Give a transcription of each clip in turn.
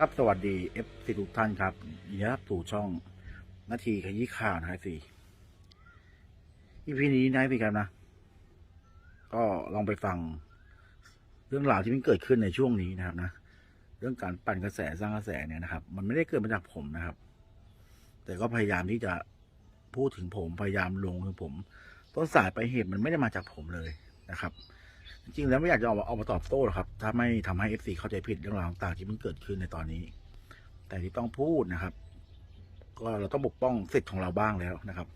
ครับสวัสดีเอฟซีทุกท่านครับยินดีรับสู่ช่องนาทีขยี้ข่าวนะสี่อีพีนี้นายพี่กันนะ ก็ลองไปฟัง เรื่องราวที่มันเกิดขึ้นในช่วงนี้นะครับนะเรื่องการปั่นกระแสสร้างกระแสเนี่ยนะครับ มันไม่ได้เกิดมาจากผมนะครับ แต่ก็พยายามที่จะพูดถึงผมพยายามลงถึงผม ต้นสายไปลายเหตุมันไม่ได้มาจากผมเลยนะครับ จริงแล้วไม่อยากจะออกมาออกมาตอบโต้หรอกครับ ถ้าไม่ทำให้ FC เข้าใจผิดเรื่องราวต่างๆที่มันเกิดขึ้นในตอนนี้ แต่ที่ต้องพูดนะครับ ก็เราต้องปกป้องสิทธิ์ของเราบ้างแล้วนะครับ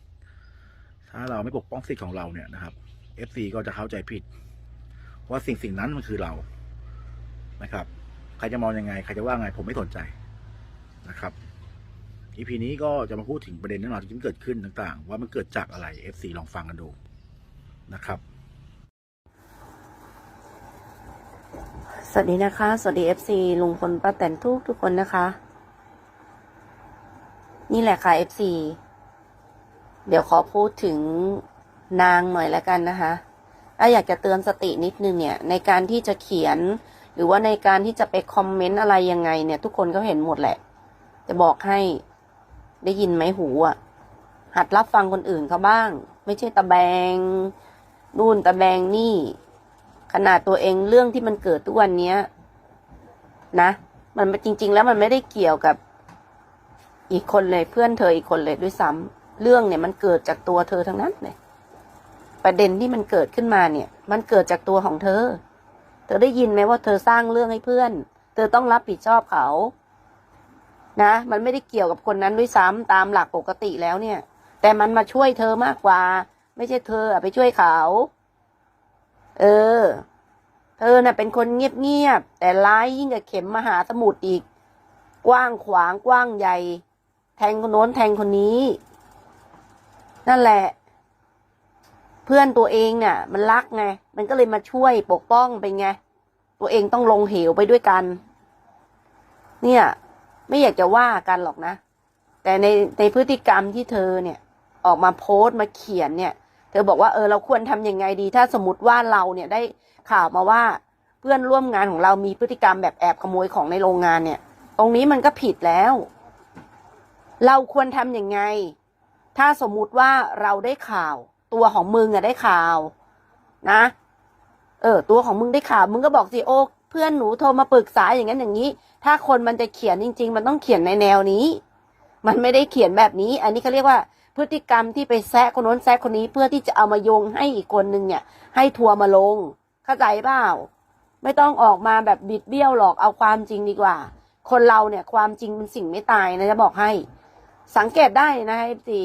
ถ้าเราไม่ปกป้องสิทธิ์ของเราเนี่ยนะครับ FC ก็จะเข้าใจผิด ว่าสิ่งสิ่งนั้นมันคือเรานะครับ ใครจะมองยังไง ใครจะว่าไงผมไม่สนใจนะครับ EP นี้ก็จะมาพูดถึงประเด็นเรื่องราวที่มันเกิดขึ้นต่าง ๆ ว่ามันเกิดจากอะไร FC ลองฟังกันดูนะครับ สวัสดีนะคะ สวัสดี FC ลุงพลป้าแตนทุกทุกคนนะคะ นี่แหละค่ะ FC เดี๋ยวขอพูดถึงนางหน่อยแล้วกันนะคะถ้าอยากจะเตือนสตินิดนึงเนี่ย ในการที่จะเขียน หรือว่าในการที่จะไปคอมเมนต์อะไรยังไงเนี่ย ทุกคนก็เห็นหมดแหละ จะบอกให้ได้ยินไหมหูอะ หัดรับฟังคนอื่นเขาบ้าง ไม่ใช่ตะแบงนู่นตะแบงนี่ ขนาดตัวเองเรื่องที่มันเกิดทุกวันเนี้ย นะ มันจริง ๆ แล้วมันไม่ได้เกี่ยวกับอีกคนเลยเพื่อนเธออีกคนเลยด้วยซ้ำเรื่องเนี่ยมันเกิดจากตัวเธอทั้งนั้นเลยประเด็นที่มันเกิดขึ้นมาเนี่ย มันเกิดจากตัวของเธอ เธอได้ยินไหมว่าเธอสร้างเรื่องให้เพื่อน เธอต้องรับผิดชอบเขา นะ มันไม่ได้เกี่ยวกับคนนั้นด้วยซ้ำตามหลักปกติแล้วเนี่ย แต่มันมาช่วยเธอมากกว่า ไม่ใช่เธอไปช่วยเขา เออ เธอน่ะเป็นคนเงียบๆ แต่ร้ายยิ่งกับเข็มมหาสมุทรอีก กว้างขวางกว้างใหญ่ แทงคนโน้นแทงคนนี้ นั่นแหละ เพื่อนตัวเองเนี่ยมันรักไง มันก็เลยมาช่วยปกป้องไปไง ตัวเองต้องลงเหวไปด้วยกัน เนี่ย ไม่อยากจะว่ากันหรอกนะ แต่ในในพฤติกรรมที่เธอเนี่ย ออกมาโพสต์มาเขียนเนี่ย เธอบอกว่าเออเราควรทำยังไงดี ถ้าสมมติว่าเราเนี่ยได้ข่าวมาว่าเพื่อนร่วมงานของเรามีพฤติกรรมแบบแอบขโมยของในโรงงานเนี่ย ตรงนี้มันก็ผิดแล้ว เราควรทำยังไง ถ้าสมมุติว่าเราได้ข่าว ตัวของมึงอะได้ข่าว นะ เออ ตัวของมึงได้ข่าว มึงก็บอกสิโอ้เพื่อนหนูโทรมาปรึกษาอย่างนั้นอย่างนี้ ถ้าคนมันจะเขียนจริง ๆ มันต้องเขียนในแนวนี้ มันไม่ได้เขียนแบบนี้ อันนี้เขาเรียกว่า พฤติกรรมที่ไปแซะคนโน้นแซะคนนี้เพื่อที่จะเอามาโยงให้อีกคนนึงเนี่ย ให้ทัวร์มาลง เข้าใจเปล่าไม่ต้องออกมาแบบบิดเบี้ยวหรอกเอาความจริงดีกว่า คนเราเนี่ยความจริงเป็นสิ่งไม่ตายนะจะบอกให้ สังเกตได้นะเอฟซี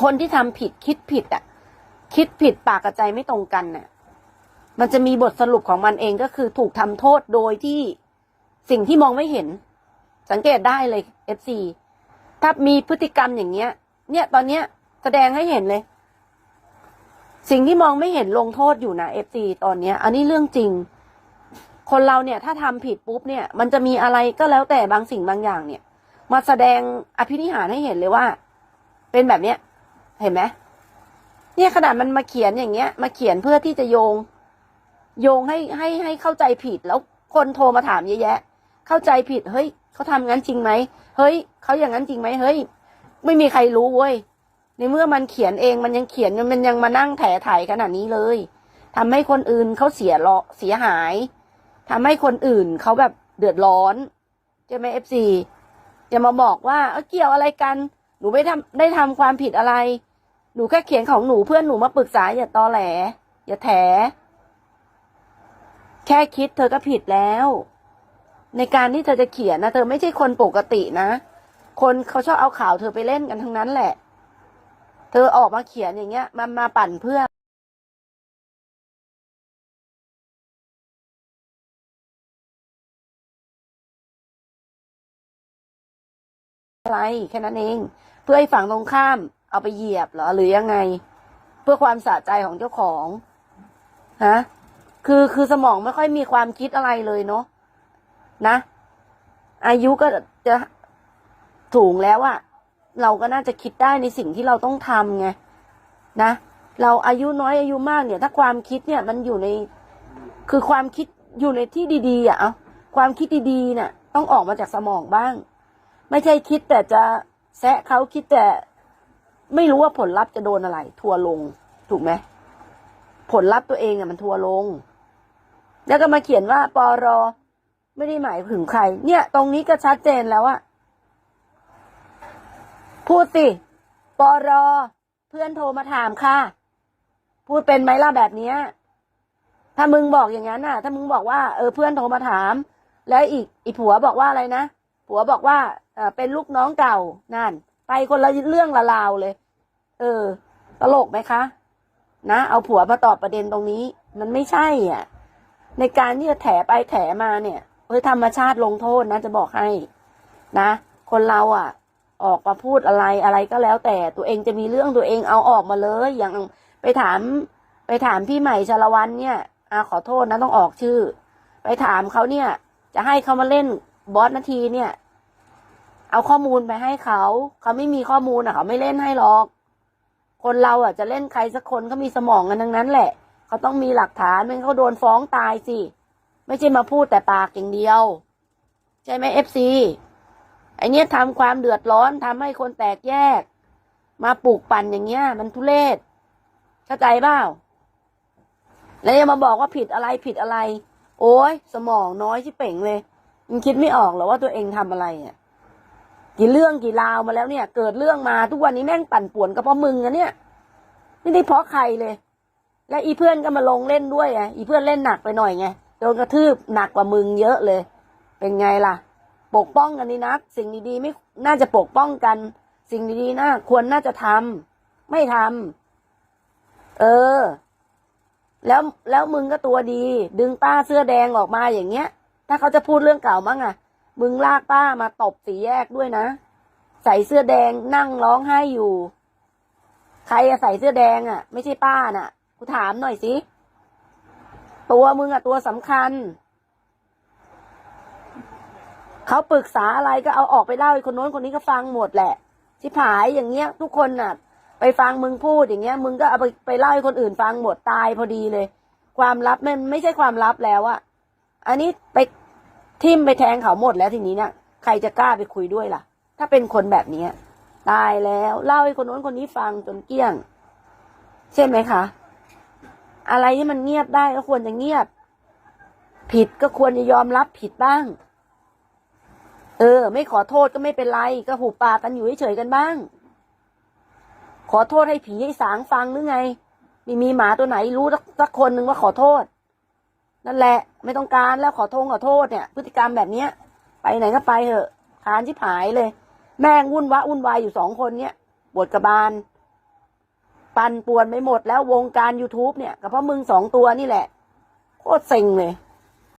คนที่ทำผิดคิดผิดอะ คิดผิดปากกับใจไม่ตรงกันน่ะ มันจะมีบทสรุปของมันเองก็คือถูกทำโทษโดยที่สิ่งที่มองไม่เห็น สังเกตได้เลยเอฟซี ถ้ามีพฤติกรรมอย่างเงี้ย เนี่ยตอนเนี้ยแสดงให้เห็นเลย สิ่งที่มองไม่เห็นลงโทษอยู่นะเอฟซีตอนเนี้ย อันนี้เรื่องจริง คนเราเนี่ย ถ้าทำผิดปุ๊บเนี่ย มันจะมีอะไรก็แล้วแต่บางสิ่งบางอย่างเนี่ย มาแสดงอภินิหารให้เห็นเลยว่า เป็นแบบเนี้ย เห็นไหมเนี่ยขนาดมันมาเขียนอย่างเงี้ย มาเขียนเพื่อที่จะโยง โยงให้ให้ให้เข้าใจผิดแล้วคนโทรมาถามเยอะแยะ เข้าใจผิดเฮ้ยเขาทำงั้นจริงไหม เฮ้ยเขาอย่างนั้นจริงไหมเฮ้ย ไม่มีใครรู้เว้ยในเมื่อมันเขียนเองมันยังเขียนมันยังมานั่งแถถ่ายขนาดนี้เลยทำให้คนอื่นเขาเสียเลาะเสียหายทำให้คนอื่นเขาแบบเดือดร้อนใช่ไหมเอฟซีจะมาบอกว่าเอ้าเกี่ยวอะไรกัน หนูไม่ทำได้ทำความผิดอะไร หนูแค่เขียนของหนูเพื่อนหนูมาปรึกษาอย่าตอแหล อย่าแถแค่คิดเธอก็ผิดแล้ว ในการที่เธอจะเขียนนะเธอไม่ใช่คนปกตินะ คนเขาชอบเอาข่าวเธอไปเล่นกันทั้งนั้นแหละ เธอออกมาเขียนอย่างเงี้ยมามาปั่นเพื่ออะไรแค่นั้นเอง เพื่อให้ฝั่งตรงข้ามเอาไปเหยียบเหรอหรือยังไง เพื่อความสะใจของเจ้าของฮะคือคือสมองไม่ค่อยมีความคิดอะไรเลยเนาะ นะ อายุก็จะสูงแล้วอะเราก็น่าจะคิดได้ในสิ่งที่เราต้องทำไงนะ เราอายุน้อยอายุมากเนี่ย ถ้าความคิดเนี่ยมันอยู่ใน คือความคิดอยู่ในที่ดีๆอะเอาความคิดดีๆเนี่ยต้องออกมาจากสมองบ้าง ไม่ใช่คิดแต่จะแซะเขาคิดแต่ไม่รู้ว่าผลลัพธ์จะโดนอะไร ทัวลง ถูกไหมผลลัพธ์ตัวเองอะมันทัวลง แล้วก็มาเขียนว่าปอรอ ไม่ได้หมายถึงใคร เนี่ย ตรงนี้ก็ชัดเจนแล้วอะพูดสิปอรอ เพื่อนโทรมาถามค่ะ พูดเป็นไหมล่ะแบบเนี้ย ถ้ามึงบอกอย่างนั้นน่ะ ถ้ามึงบอกว่าเออเพื่อนโทรมาถาม แล้วอีกอีผัวบอกว่าอะไรนะผัวบอกว่าเออเป็นลูกน้องเก่านั่น ไปคนละเรื่องละราวเลย เออ ตลกไหมคะ นะ เอาผัวมาตอบประเด็นตรงนี้ มันไม่ใช่อะ ในการที่จะแถไปแถมาเนี่ย เฮ้ยธรรมชาติลงโทษนะจะบอกให้ นะ คนเราอะ ออกมาพูดอะไรอะไรก็แล้ว แต่ตัวเองจะมีเรื่องตัวเองเอาออกมาเลย อย่างไปถาม ไปถามพี่ใหม่ชละวันเนี่ยอาขอโทษนะต้องออกชื่อ ไปถามเขาเนี่ย จะให้เขามาเล่นบอสนาทีเนี่ย เอาข้อมูลไปให้เขา เขาไม่มีข้อมูลอะ เขาไม่เล่นให้หรอก คนเราอะจะเล่นใครสักคนเขามีสมองกันทั้งนั้นแหละ เขาต้องมีหลักฐานไม่งั้นเขาโดนฟ้องตายสิ ไม่ใช่มาพูดแต่ปากอย่างเดียว ใช่ไหมเอฟซีไอเนี้ยทำความเดือดร้อนทำให้คนแตกแยก มาปลูกปั่นอย่างเงี้ย มันทุเรศเข้าใจเปล่าแล้วยังมาบอกว่าผิดอะไรผิดอะไร โอ้ยสมองน้อยที่เป่งเลยมันคิดไม่ออกหรอว่าตัวเองทำอะไรอะกี่เรื่องกี่ราวมาแล้วเนี่ย เกิดเรื่องมาทุกวันนี้แม่งปั่นป่วนก็เพราะมึงอะเนี่ยไม่ได้เพราะใครเลย และอีเพื่อนก็มาลงเล่นด้วยไงอีเพื่อนเล่นหนักไปหน่อยไง โดนกระทืบหนักกว่ามึงเยอะเลย เป็นไงล่ะ ปกป้องกันนี่นัก สิ่งดีๆไม่น่าจะปกป้องกัน สิ่งดีๆน่าควรน่าจะทำไม่ทำเออ แล้วแล้วมึงก็ตัวดี ดึงป้าเสื้อแดงออกมาอย่างเงี้ย ถ้าเขาจะพูดเรื่องเก่ามั้งอะมึงลากป้ามาตบสีแยกด้วยนะ ใส่เสื้อแดงนั่งร้องไห้อยู่ ใครอะใส่เสื้อแดงอะไม่ใช่ป้าน่ะกูถามหน่อยสิ ตัวมึงอะตัวสำคัญ เขาปรึกษาอะไรก็เอาออกไปเล่าให้คนโน้นคนนี้ก็ฟังหมดแหละชิบหายอย่างเงี้ย ทุกคนน่ะ ไปฟังมึงพูดอย่างเงี้ย มึงก็เอาไปไปเล่าให้คนอื่นฟังหมดตายพอดีเลย ความลับมันไม่ใช่ความลับแล้วอะอันนี้ไปทิมไปแทงเขาหมดแล้วทีนี้เนี่ยใครจะกล้าไปคุยด้วยล่ะ ถ้าเป็นคนแบบนี้ตายแล้ว เล่าให้คนโน้นคนนี้ฟังจนเกลี้ยง ใช่ไหมคะ อะไรที่มันเงียบได้ก็ควรจะเงียบ ผิดก็ควรจะยอมรับผิดบ้าง เออ ไม่ขอโทษก็ไม่เป็นไร ก็หูปากกันอยู่เฉยๆกันบ้าง ขอโทษให้ผีให้สางฟังหรือไง มีมีหมาตัวไหนรู้สักคนหนึ่งว่าขอโทษ นั่นแหละ ไม่ต้องการแล้วขอโทษขอโทษเนี่ย พฤติกรรมแบบเนี้ย ไปไหนก็ไปเถอะคานชิบหายเลย แม่งวุ่นวะวุ่นวายอยู่สองคนเนี่ยบวชกบาล ปั่นป่วนไม่หมดแล้ววงการ youtube เนี่ยก็เพราะมึงสองตัวนี่แหละ โคตรเซ็งเลย